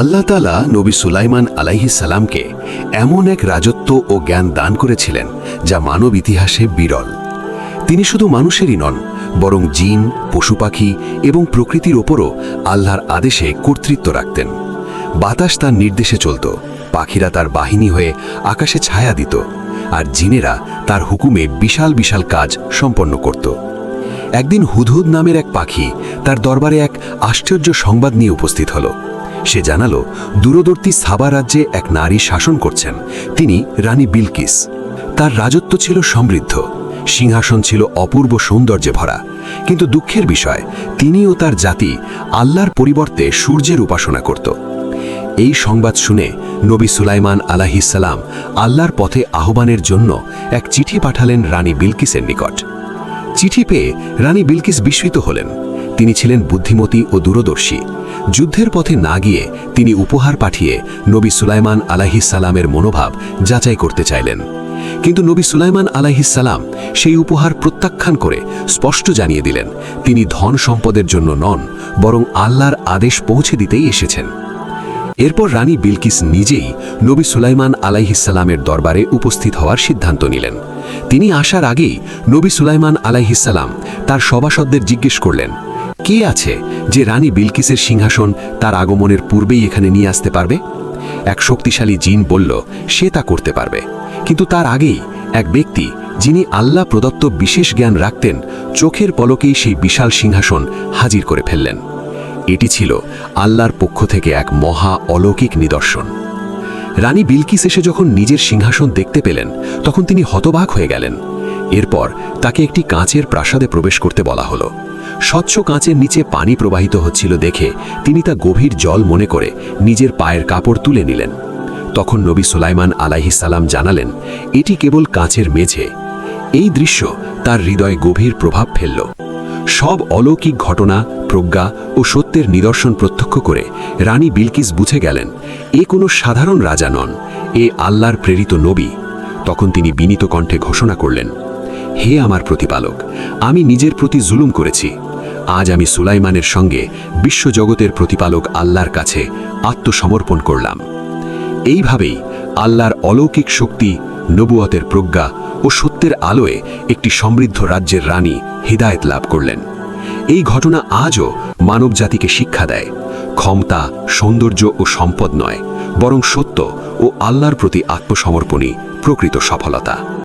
আল্লাহ তালা নবী সুলাইমান আলাইহিস সালামকে এমন এক রাজত্ব ও জ্ঞান দান করেছিলেন যা মানব ইতিহাসে বিরল। তিনি শুধু মানুষেরই নন, বরং জিন, পশু পাখি এবং প্রকৃতির ওপরও আল্লাহর আদেশে কর্তৃত্ব রাখতেন। বাতাস তার নির্দেশে চলত, পাখিরা তার বাহিনী হয়ে আকাশে ছায়া দিত, আর জিনেরা তার হুকুমে বিশাল বিশাল কাজ সম্পন্ন করত। একদিন হুদহুদ নামের এক পাখি তার দরবারে এক আশ্চর্য সংবাদ নিয়ে উপস্থিত হল। সে জানালো দূরবর্তী সাবা রাজ্যে এক নারী শাসন করছেন, তিনি রানী বিলকিস। তার রাজত্ব ছিল সমৃদ্ধ, সিংহাসন ছিল অপূর্ব সৌন্দর্যে ভরা, কিন্তু দুঃখের বিষয়, তিনি ও তার জাতি আল্লাহর পরিবর্তে সূর্যের উপাসনা করত। এই সংবাদ শুনে নবী সুলাইমান আলাহিসাল্লাম আল্লাহর পথে আহ্বানের জন্য এক চিঠি পাঠালেন রানী বিলকিসের নিকট। চিঠি পেয়ে রানী বিলকিস বিস্মিত হলেন। তিনি ছিলেন বুদ্ধিমতী ও দূরদর্শী। যুদ্ধের পথে না গিয়ে তিনি উপহার পাঠিয়ে নবী সুলাইমান আলাহিসাল্লামের মনোভাব যাচাই করতে চাইলেন। কিন্তু নবী সুলাইমান আলাহিসাল্লাম সেই উপহার প্রত্যাখ্যান করে স্পষ্ট জানিয়ে দিলেন, তিনি ধন সম্পদের জন্য নন, বরং আল্লাহর আদেশ পৌঁছে দিতেই এসেছেন। এরপর রানী বিলকিস নিজেই নবী সুলাইমান আলাইহিসাল্লামের দরবারে উপস্থিত হওয়ার সিদ্ধান্ত নিলেন। তিনি আসার আগেই নবী সুলাইমান আলাইহিসাল্লাম তার সভাসদদের জিজ্ঞেস করলেন কে আছে যে রানী বিলকিসের সিংহাসন তার আগমনের পূর্বেই এখানে নিয়ে আসতে পারবে? এক শক্তিশালী জিন বলল, সে তা করতে পারবে। কিন্তু তার আগেই এক ব্যক্তি, যিনি আল্লাহ প্রদত্ত বিশেষ জ্ঞান রাখতেন, চোখের পলকেই সেই বিশাল সিংহাসন হাজির করে ফেললেন। এটি ছিল আল্লাহর পক্ষ থেকে এক মহা অলৌকিক নিদর্শন। রানী বিলকিস এসে যখন নিজের সিংহাসন দেখতে পেলেন, তখন তিনি হতবাক হয়ে গেলেন। এরপর তাকে একটি কাঁচের প্রাসাদে প্রবেশ করতে বলা হলো। স্বচ্ছ কাঁচের নিচে পানি প্রবাহিত হচ্ছিল দেখে তিনি তা গভীর জল মনে করে নিজের পায়ের কাপড় তুলে নিলেন। তখন নবী সুলাইমান আলাইহিসাল্লাম জানালেন, এটি কেবল কাঁচের মেঝে। এই দৃশ্য তার হৃদয়ে গভীর প্রভাব ফেলল। সব অলৌকিক ঘটনা, প্রজ্ঞা ও সত্যের নিদর্শন প্রত্যক্ষ করে রানী বিলকিস বুঝে গেলেন, এ কোনো সাধারণ রাজা নন, এ আল্লাহর প্রেরিত নবী। তখন তিনি বিনীত কণ্ঠে ঘোষণা করলেন হে আমার প্রতিপালক, আমি নিজের প্রতি জুলুম করেছি। আজ আমি সুলাইমানের সঙ্গে বিশ্বজগতের প্রতিপালক আল্লাহর কাছে আত্মসমর্পণ করলাম। এইভাবেই আল্লাহর অলৌকিক শক্তি, নবুয়তের প্রজ্ঞা ও সত্যের আলোয় একটি সমৃদ্ধ রাজ্যের রানী হৃদায়ত লাভ করলেন। এই ঘটনা আজও মানবজাতিকে শিক্ষা দেয়। ক্ষমতা, সৌন্দর্য ও সম্পদ নয়, বরং সত্য ও আল্লাহর প্রতি আত্মসমর্পণই প্রকৃত সফলতা।